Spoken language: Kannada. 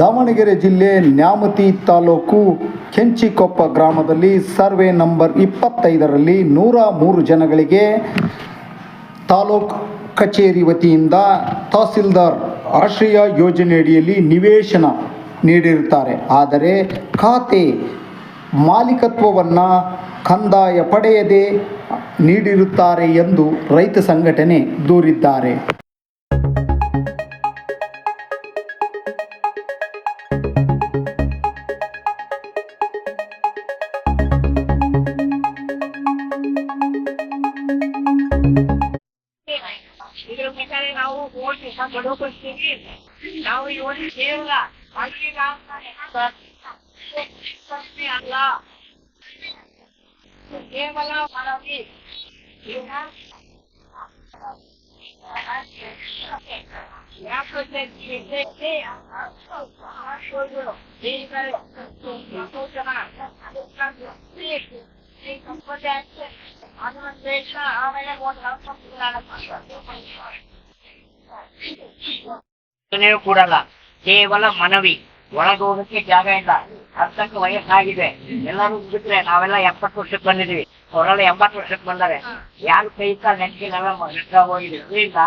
ದಾವಣಗೆರೆ ಜಿಲ್ಲೆ ನ್ಯಾಮತಿ ತಾಲೂಕು ಕೆಂಚಿಕೊಪ್ಪ ಗ್ರಾಮದಲ್ಲಿ ಸರ್ವೆ ನಂಬರ್ ಇಪ್ಪತ್ತೈದರಲ್ಲಿ ನೂರ ಮೂರು ಜನಗಳಿಗೆ ತಾಲೂಕು ಕಚೇರಿ ವತಿಯಿಂದ ತಹಸೀಲ್ದಾರ್ ಆಶ್ರಯ ಯೋಜನೆಯಡಿಯಲ್ಲಿ ನಿವೇಶನ ನೀಡಿರುತ್ತಾರೆ. ಆದರೆ ಖಾತೆ ಮಾಲೀಕತ್ವವನ್ನು ಕಂದಾಯ ಪಡೆಯದೆ ನೀಡಿರುತ್ತಾರೆ ಎಂದು ರೈತ ಸಂಘಟನೆ ದೂರಿದ್ದಾರೆ. ಇದ್ರ ಪ್ರಕಾರ ನಾವು ಮೂವತ್ತು ದಿವಸ ಗಡುವು ಕೊಡ್ತೀವಿ ನಾವು ಇವತ್ತು ಕೇವಲ ಮಲ್ಲಿಗೆ ಅಲ್ಲ ಕೇವಲ ಮನವಿ ನೀವು ಕೂಡಲ್ಲ, ಕೇವಲ ಮನವಿ ಒಳಗೆ ಹೋಗಕ್ಕೆ ಜಾಗ ಇಲ್ಲ. ಅರ್ಥಕ್ಕೆ ವಯಸ್ಸಾಗಿದೆ. ಎಲ್ಲರೂ ಬಿಟ್ರೆ ನಾವೆಲ್ಲ ಎಪ್ಪತ್ತು ವರ್ಷಕ್ಕೆ ಬಂದಿದೀವಿ ಅವರೆಲ್ಲ ಎಂಬತ್ತು ವರ್ಷಕ್ಕೆ ಬಂದಾರೆ, ಯಾರು ಕೈ ಕಾಲು ನೆನಪಿನೆಲ್ಲ ಹೋಗಿದೆ ಇದರಿಂದ